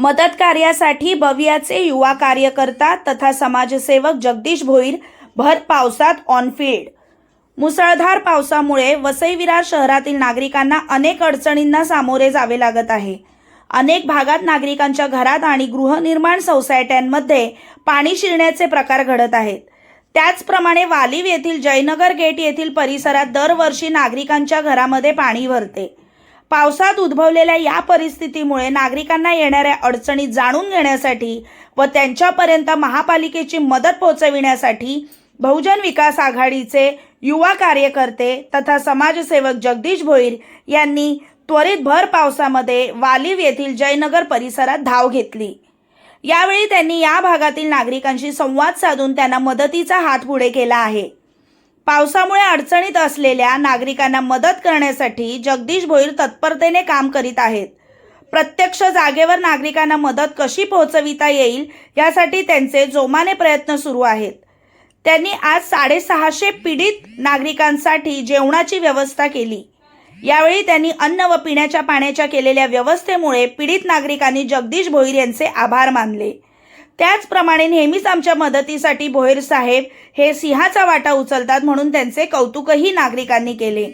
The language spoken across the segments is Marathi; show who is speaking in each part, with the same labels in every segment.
Speaker 1: मदत कार्यासाठी बवियाचे युवा कार्यकर्ता तथा समाजसेवक जगदीश भोईर भर पावसात ऑनफिल्ड मुसळधार पावसामुळे वसईविरार शहरातील नागरिकांना अनेक अडचणींना सामोरे जावे लागत आहे. अनेक भागात नागरिकांच्या घरात आणि गृहनिर्माण सोसायट्यांमध्ये पाणी शिरण्याचे प्रकार घडत आहेत. त्याचप्रमाणे वालिव येथील जयनगर गेट येथील परिसरात दरवर्षी नागरिकांच्या घरामध्ये पाणी भरते. पावसात उद्भवलेल्या या परिस्थितीमुळे नागरिकांना येणाऱ्या अडचणी जाणून घेण्यासाठी व त्यांच्यापर्यंत महापालिकेची मदत पोहोचविण्यासाठी बहुजन विकास आघाडीचे युवा कार्यकर्ते तथा समाजसेवक जगदीश भोईर यांनी त्वरित भर पावसामध्ये वालिव येथील जयनगर परिसरात धाव घेतली. यावेळी त्यांनी या भागातील नागरिकांशी संवाद साधून त्यांना मदतीचा हात पुढे केला आहे. पावसामुळे अडचणीत असलेल्या नागरिकांना मदत करण्यासाठी जगदीश भोईर तत्परतेने काम करीत आहेत. प्रत्यक्ष जागेवर नागरिकांना मदत कशी पोहोचविता येईल यासाठी त्यांचे जोमाने प्रयत्न सुरू आहेत. त्यांनी आज साडेसहाशे पीडित नागरिकांसाठी जेवणाची व्यवस्था केली. यावेळी त्यांनी अन्न व पिण्याच्या पाण्याच्या केलेल्या व्यवस्थेमुळे पीडित नागरिकांनी जगदीश भोईर यांचे आभार मानले. त्याचप्रमाणे नेहमीच आमच्या मदतीसाठी भोईर साहेब हे सिंहाचा वाटा उचलतात म्हणून त्यांचे कौतुकही नागरिकांनी केले.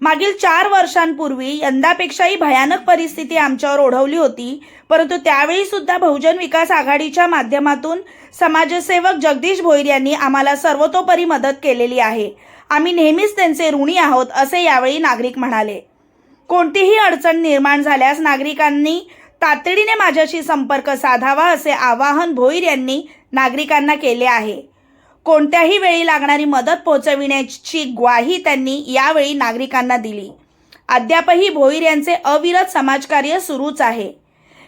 Speaker 1: मागील चार वर्षांपूर्वी यंदापेक्षाही भयानक परिस्थिती आमच्यावर ओढवली होती परंतु त्यावेळी सुद्धा बहुजन विकास आघाडीच्या माध्यमातून समाजसेवक जगदीश भोईर यांनी आम्हाला सर्वतोपरी मदत केलेली आहे. आम्ही नेहमीच त्यांचे ऋणी आहोत असे यावेळी नागरिक म्हणाले. कोणतीही अडचण निर्माण झाल्यास नागरिकांनी तातडीने माझ्याशी संपर्क साधावा असे आवाहन भोईर यांनी नागरिकांना केले आहे. कोणत्याही वेळी लागणारी मदत पोहोचविण्याची ग्वाही त्यांनी यावेळी नागरिकांना दिली. अद्यापही भोईर यांचे अविरत समाजकार्य सुरूच आहे.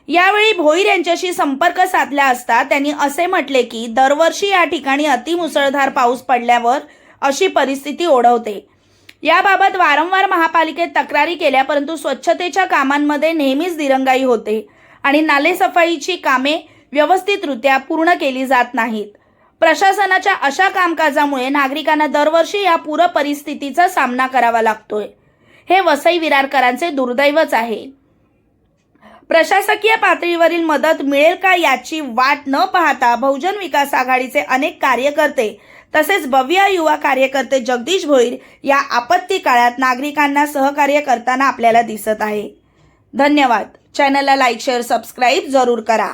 Speaker 1: यावेळी भोईर यांच्याशी संपर्क साधला असता त्यांनी असे म्हटले की दरवर्षी या ठिकाणी अतिमुसळधार पाऊस पडल्यावर अशी परिस्थिती ओढवते. याबाबत वारंवार महापालिकेत तक्रारी केल्या परंतु स्वच्छतेच्या कामांमध्ये नेहमीच दिरंगाई होते आणि नालेसफाईची कामे व्यवस्थितरित्या पूर्ण केली जात नाहीत. प्रशासनाच्या अशा कामकाजामुळे नागरिकांना दरवर्षी या पूर परिस्थितीचा सामना करावा लागतोय. हे वसई विरारकरांचे दुर्दैवच आहे. प्रशासकीय पातळीवरील मदत मिळेल का याची वाट न पाहता बहुजन विकास आघाडीचे अनेक कार्यकर्ते तसेच भव्य युवा कार्यकर्ते जगदीश भोईर या आपत्ती काळात नागरिकांना सहकार्य करताना आपल्याला दिसत आहे. धन्यवाद. चॅनलला लाईक शेअर सबस्क्राईब जरूर करा.